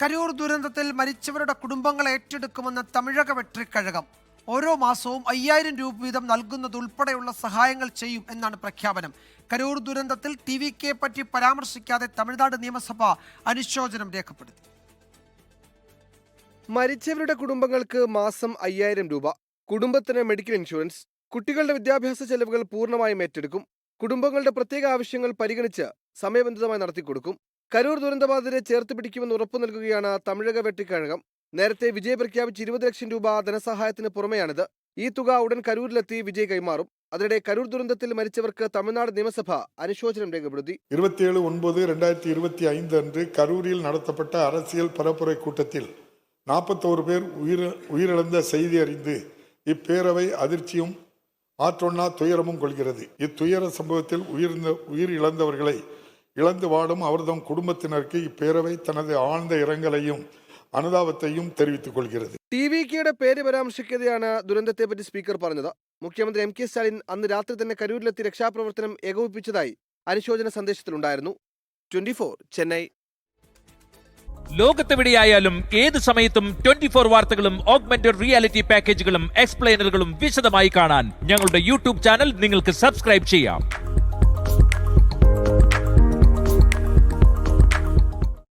കരൂർ ദുരന്തത്തിൽ മരിച്ചവരുടെ കുടുംബങ്ങളെ ഏറ്റെടുക്കുമെന്ന തമിഴക വെട്രിക്കഴകം ഓരോ മാസവും അയ്യായിരം രൂപ വീതം നൽകുന്നതുൾപ്പെടെയുള്ള സഹായങ്ങൾ ചെയ്യും എന്നാണ് പ്രഖ്യാപനം. കരൂർ ദുരന്തത്തിൽ ടി വി കെ പറ്റി പരാമർശിക്കാതെ തമിഴ്നാട് നിയമസഭ അനുശോചനം രേഖപ്പെടുത്തി. മരിച്ചവരുടെ കുടുംബങ്ങൾക്ക് മാസം അയ്യായിരം രൂപ കുടുംബത്തിന് മെഡിക്കൽ ഇൻഷുറൻസ് കുട്ടികളുടെ വിദ്യാഭ്യാസ ചെലവുകൾ പൂർണമായും ഏറ്റെടുക്കും കുടുംബങ്ങളുടെ പ്രത്യേക ആവശ്യങ്ങൾ പരിഗണിച്ച് സമയബന്ധിതമായി നടത്തിക്കൊടുക്കും കരൂർ ദുരന്തബാധിതരെ ചേർത്ത് പിടിക്കുമെന്ന് ഉറപ്പു നൽകുകയാണ് തമിഴക വെട്ടിക്കഴകം നേരത്തെ വിജയ് പ്രഖ്യാപിച്ച ഇരുപത് ലക്ഷം രൂപ ധനസഹായത്തിന് പുറമെയാണിത് ഈ തുക ഉടൻ കരൂരിലെത്തി വിജയ് കൈമാറും അതിനിടെ കരൂർ ദുരന്തത്തിൽ മരിച്ചവർക്ക് തമിഴ്നാട് നിയമസഭ അനുശോചനം രേഖപ്പെടുത്തി இருபத்தேழு ஒன்பது ரெண்டாயிரத்தி இருபத்தி ஐந்து அன்று கரூரில் நடத்தப்பட்ட அரசியல் பரப்புரை கூட்டத்தில் நாற்பத்தோரு பேர் உயிர் உயிரிழந்த செய்தி அறிந்து இப்பேரவை அதிர்ச்சியும் ஆற்றொண்ணா துயரமும் கொள்கிறது இத்துயர சம்பவத்தில் உயிர்ந்த உயிர் இழந்தவர்களை இழந்து வாடும் அவர்தம் குடும்பத்தினருக்கு இப்பேரவை தனது ஆழ்ந்த இரங்கலையும் அனுதாபத்தையும் தெரிவித்துக் கொள்கிறது ടി വി കെയുടെ പേര് പരാമർശിക്കാതെയാണ് ദുരന്തത്തെപ്പറ്റി സ്പീക്കർ പറഞ്ഞത് മുഖ്യമന്ത്രി എം കെ സ്റ്റാലിൻ അന്ന് രാത്രി തന്നെ കരൂരിലെത്തി രക്ഷാപ്രവർത്തനം ഏകോപിപ്പിച്ചതായി അനുശോചന സന്ദേശത്തിലുണ്ടായിരുന്നു ട്വന്റി ചെന്നൈ ലോകത്തെവിടെയായാലും ഏത് സമയത്തും ട്വന്റി ഫോർ വാർത്തകളും ഓഗ്മെന്റഡ് റിയാലിറ്റി പാക്കേജുകളും എക്സ്പ്ലെയിനറുകളും വിശദമായി കാണാൻ ഞങ്ങളുടെ യൂട്യൂബ് ചാനൽ നിങ്ങൾക്ക് സബ്സ്ക്രൈബ് ചെയ്യാം